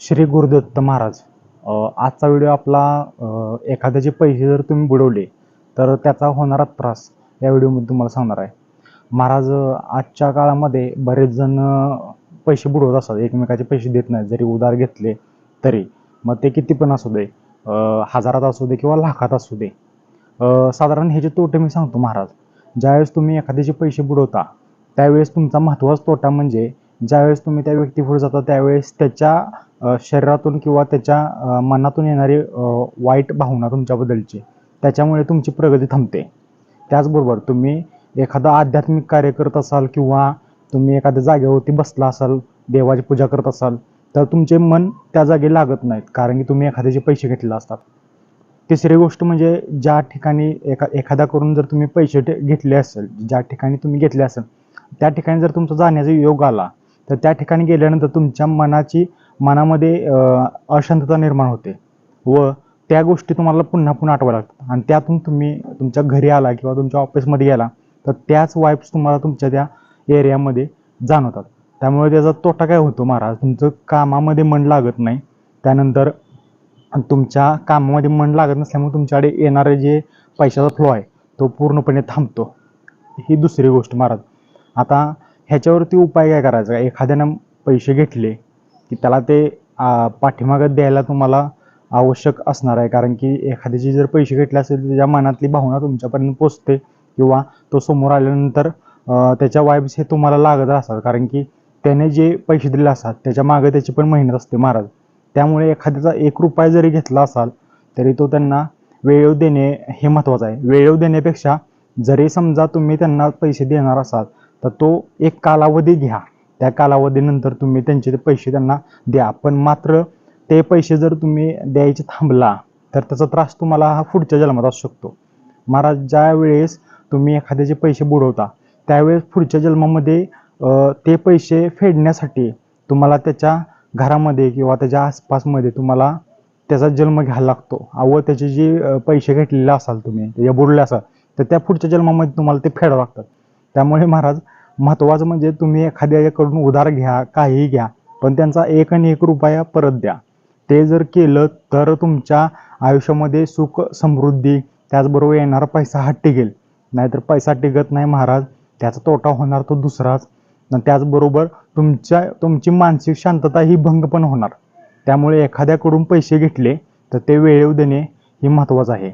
श्री गुरुदत्त महाराज आजचा व्हिडिओ आपला एखाद्याचे पैसे जर तुम्ही बुडवले तर त्याचा होणारा त्रास या व्हिडिओमध्ये तुम्हाला सांगणार आहे. महाराज आजच्या काळामध्ये बरेच जण पैसे बुडवत असतात एकमेकाचे पैसे देत नाहीत. जरी उधार घेतले तरी मग ते किती पण असू दे हजारात असू दे किंवा लाखात असू दे. साधारण ह्याचे तोटे मी सांगतो महाराज ज्यावेळेस तुम्ही एखाद्याचे पैसे बुडवता त्यावेळेस तुमचा महत्त्वाचा तोटा म्हणजे ज्यावेळेस तुम्ही त्या व्यक्तीपुढे जाता त्यावेळेस त्याच्या शरीरातून किंवा त्याच्या मनातून येणारी वाईट भावना तुमच्याबद्दलची त्याच्यामुळे तुमची प्रगती थांबते. त्याचबरोबर तुम्ही एखादा आध्यात्मिक कार्य करत असाल किंवा तुम्ही एखाद्या जागेवरती बसला असाल देवाची पूजा करत असाल तर तुमचे मन त्या जागी लागत नाहीत कारण की तुम्ही एखाद्याचे पैसे घेतलेले असतात. तिसरी गोष्ट म्हणजे ज्या ठिकाणी एका एखाद्याकडून जर तुम्ही पैसे घेतले असेल ज्या ठिकाणी तुम्ही घेतले असेल त्या ठिकाणी जर तुमचा जाण्याचा योग आला तर त्या ठिकाणी गेल्यानंतर तुमच्या मनाची मनामध्ये अशांतता निर्माण होते. व त्या गोष्टी तुम्हाला पुन्हा पुन्हा आठवा लागतात. आणि त्यातून तुम्ही तुमच्या घरी आला किंवा तुमच्या ऑफिसमध्ये गेला तर त्याच वाईब्स तुम्हाला तुमच्या त्या एरियामध्ये जाणवतात. त्यामुळे त्याचा तोटा काय होतो महाराज? तुमचं कामामध्ये मन लागत नाही. त्यानंतर तुमच्या कामामध्ये मन लागत नसल्यामुळे तुमच्याकडे येणारे जे पैशाचा फ्लो आहे तो पूर्णपणे थांबतो. ही दुसरी गोष्ट महाराज. आता ह्याच्यावरती उपाय काय करायचा? एखाद्यानं पैसे घेतले की त्याला ते आ, पाठीमागं द्यायला तुम्हाला आवश्यक असणार आहे. कारण की एखाद्याचे जर पैसे घेतले असेल तर त्याच्या मनातली भावना तुमच्यापर्यंत पोचते किंवा तो समोर आल्यानंतर त्याच्या वाईब्स हे तुम्हाला लागत असतात. कारण की त्याने जे पैसे दिले असतात त्याच्यामागे त्याची पण मेहनत असते महाराज. त्यामुळे एखाद्याचा एक रुपया जरी घेतला असाल तरी तो त्यांना वेळेवर देणे हे महत्त्वाचं आहे. वेळेव देण्यापेक्षा जरी समजा तुम्ही त्यांना पैसे देणार असाल तर तो एक कालावधी घ्या. त्या कालावधीनंतर तुम्ही त्यांचे ते पैसे त्यांना द्या. पण मात्र ते पैसे जर तुम्ही द्यायचे थांबला तर त्याचा त्रास तुम्हाला हा पुढच्या जन्मात असू शकतो. महाराज ज्या वेळेस तुम्ही एखाद्याचे पैसे बुडवता त्यावेळेस पुढच्या जन्मामध्ये ते पैसे फेडण्यासाठी तुम्हाला त्याच्या घरामध्ये किंवा त्याच्या आसपासमध्ये तुम्हाला त्याचा जन्म घ्यायला लागतो. व त्याचे जे पैसे घेतलेले असाल तुम्ही त्याच्या बुडले असाल तर त्या पुढच्या जन्मामध्ये तुम्हाला ते फेडावं लागतात. त्यामुळे महाराज महत्त्वाचं म्हणजे तुम्ही एखाद्याकडून उधार घ्या काहीही घ्या पण त्यांचा एक आणि एक रुपया परत द्या. ते जर केलं तर तुमच्या आयुष्यामध्ये सुख समृद्धी त्याचबरोबर येणारा पैसा हा टिकेल नाहीतर पैसा टिकत नाही महाराज त्याचा तोटा होणार तो दुसराच. आणि त्याचबरोबर तुमच्या तुमची मानसिक शांतता ही भंग पण होणार. त्यामुळे एखाद्याकडून पैसे घेतले तर ते वेळेव देणे हे महत्त्वाचं आहे.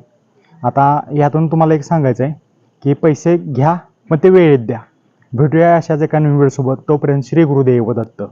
आता यातून तुम्हाला एक सांगायचं आहे की पैसे घ्या मग ते वेळेत द्या. भेटूया अशाच एका नवीन वेळेसोबत. तोपर्यंत श्री गुरुदेव दत्त.